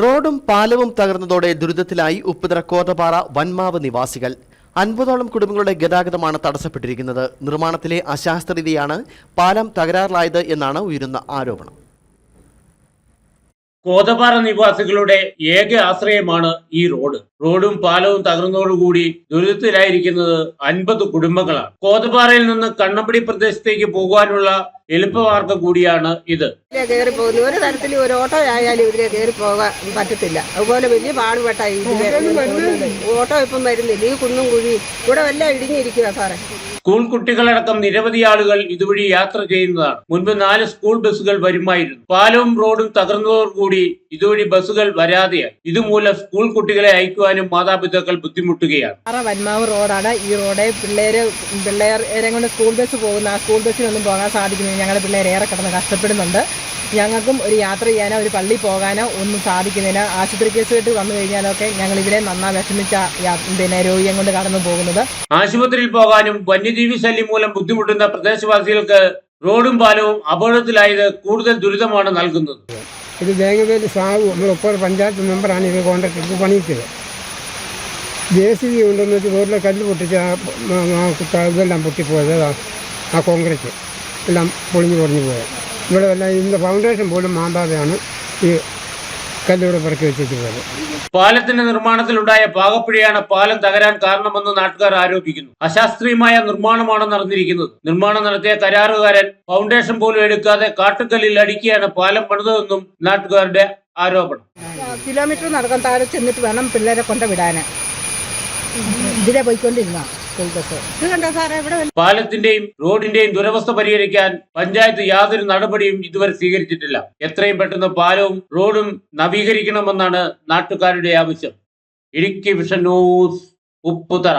റോഡും പാലവും തകർന്നതോടെ ദുരിതത്തിലായി ഉപ്പുതറ കോതപാറ വൻമാവ് നിവാസികൾ. അൻപതോളം കുടുംബങ്ങളുടെ ഗതാഗതമാണ് തടസ്സപ്പെട്ടിരിക്കുന്നത്. നിർമ്മാണത്തിലെ അശാസ്ത്രീയതയാണ് പാലം തകരാറിലായത് എന്നാണ് ഉയരുന്ന ആരോപണം. കോതപാറ നിവാസികളുടെ ഏക ആശ്രയമാണ് ഈ റോഡ്. റോഡും പാലവും തകർന്നതോടുകൂടി ദുരിതത്തിലായിരിക്കുന്നത് അൻപത് കുടുംബങ്ങളാണ്. കോതപാറയിൽ നിന്ന് കണ്ണമ്പടി പ്രദേശത്തേക്ക് പോകാനുള്ള എളുപ്പമാർഗം കൂടിയാണ് ഇത്. കയറി പോകുന്നു. ഒരു തരത്തിൽ ഒരു ഓട്ടോ ആയാലും ഇതിലെ കയറി പോകാൻ പറ്റത്തില്ല. അതുപോലെ വലിയ പാടുപെട്ടായി ഓട്ടോ ഇപ്പം വരുന്നില്ല. ഈ കുന്നും കുഴി ഇവിടെ എല്ലാം ഇടിഞ്ഞിരിക്കുക സാറേ. സ്കൂൾ കുട്ടികളടക്കം നിരവധി ആളുകൾ ഇതുവഴി യാത്ര ചെയ്യുന്നതാണ്. മുൻപ് നാല് സ്കൂൾ ബസ്സുകൾ വരുമായിരുന്നു. പാലവും റോഡും തകർന്നതോടുകൂടി ഇതുവഴി ബസ്സുകൾ വരാതെയായി. ഇതുമൂലം സ്കൂൾ കുട്ടികളെ അയക്കുവാനും മാതാപിതാക്കൾ ബുദ്ധിമുട്ടുകയാണ്. വന്മാവ് റോഡാണ്. ഈ റോഡ് പിള്ളേര് പിള്ളേരെ കൊണ്ട് സ്കൂൾ ബസ് പോകുന്ന ആ സ്കൂൾ ബസ്സിനൊന്നും പോകാൻ സാധിക്കുന്നില്ല. ഞങ്ങളുടെ പിള്ളേർ ഏറെ കിടന്ന് കഷ്ടപ്പെടുന്നുണ്ട്. ഞങ്ങൾക്കും ഒരു യാത്ര ചെയ്യാനോ ഒരു പള്ളി പോകാനോ ഒന്നും സാധിക്കുന്നില്ല. ആശുപത്രി കേസ് കെട്ട് വന്നു കഴിഞ്ഞാലൊക്കെ ഞങ്ങൾ ഇവിടെ നന്നാ വിഷമിച്ച പിന്നെ രോഗിയെ കൊണ്ട് കടന്നു പോകുന്നത്. ആശുപത്രിയിൽ പോകാനും വന്യജീവി ശല്യം മൂലം ബുദ്ധിമുട്ടുന്ന പ്രദേശവാസികൾക്ക് റോഡും പാലവും അപകടത്തിലായത് കൂടുതൽ ദുരിതമാണ് നൽകുന്നത്. ഇത് തേങ്ങവേലി സാവു നമ്മൾ ഇപ്പോൾ പഞ്ചായത്ത് മെമ്പറാണ് ഇത് കോൺട്രാക്ടർക്ക് പണിയിച്ചത്. ജെ സി ബി ഉണ്ടെന്ന് വെച്ച് റോഡിലെ കല്ല് പൊട്ടിച്ച് ആ ഇതെല്ലാം പൊട്ടിപ്പോയത് ആ- ആ കോൺക്രീറ്റ്. എല്ലാം പൊളിഞ്ഞു പൊളിഞ്ഞു പോയത്. ഇവിടെ എല്ലാം ഇതിന്റെ ഫൗണ്ടേഷൻ പോലും മാന്താതെയാണ് ഈ കല്ലിവിടെ പിറക്കി വെച്ചിട്ടുള്ളത് പാലത്തിന്റെ നിർമ്മാണത്തിലുണ്ടായ പാകപ്പിഴയാണ് പാലം തകരാൻ കാരണമെന്ന് നാട്ടുകാർ ആരോപിക്കുന്നു. അശാസ്ത്രീയമായ നിർമ്മാണമാണ് നടന്നിരിക്കുന്നത് നിർമ്മാണം നടത്തിയ കരാറുകാരൻ ഫൗണ്ടേഷൻ പോലും എടുക്കാതെ കാട്ടുകല്ലിൽ അടിക്കുകയാണ് പാലം പണിതതെന്നും നാട്ടുകാരുടെ ആരോപണം. കിലോമീറ്റർ നടക്കാൻ താഴെ ചെന്നിട്ട് വേണം പിള്ളേരെ കൊണ്ട് വിടാന് ഇതിലെ പോയിക്കൊണ്ടിരുന്ന പാലത്തിന്റെയും റോഡിന്റെയും ദുരവസ്ഥ പരിഹരിക്കാൻ പഞ്ചായത്ത് യാതൊരു നടപടിയും ഇതുവരെ സ്വീകരിച്ചിട്ടില്ല. എത്രയും പെട്ടെന്ന് പാലവും റോഡും നവീകരിക്കണമെന്നാണ് നാട്ടുകാരുടെ ആവശ്യം. Idukki vision news Upputhara.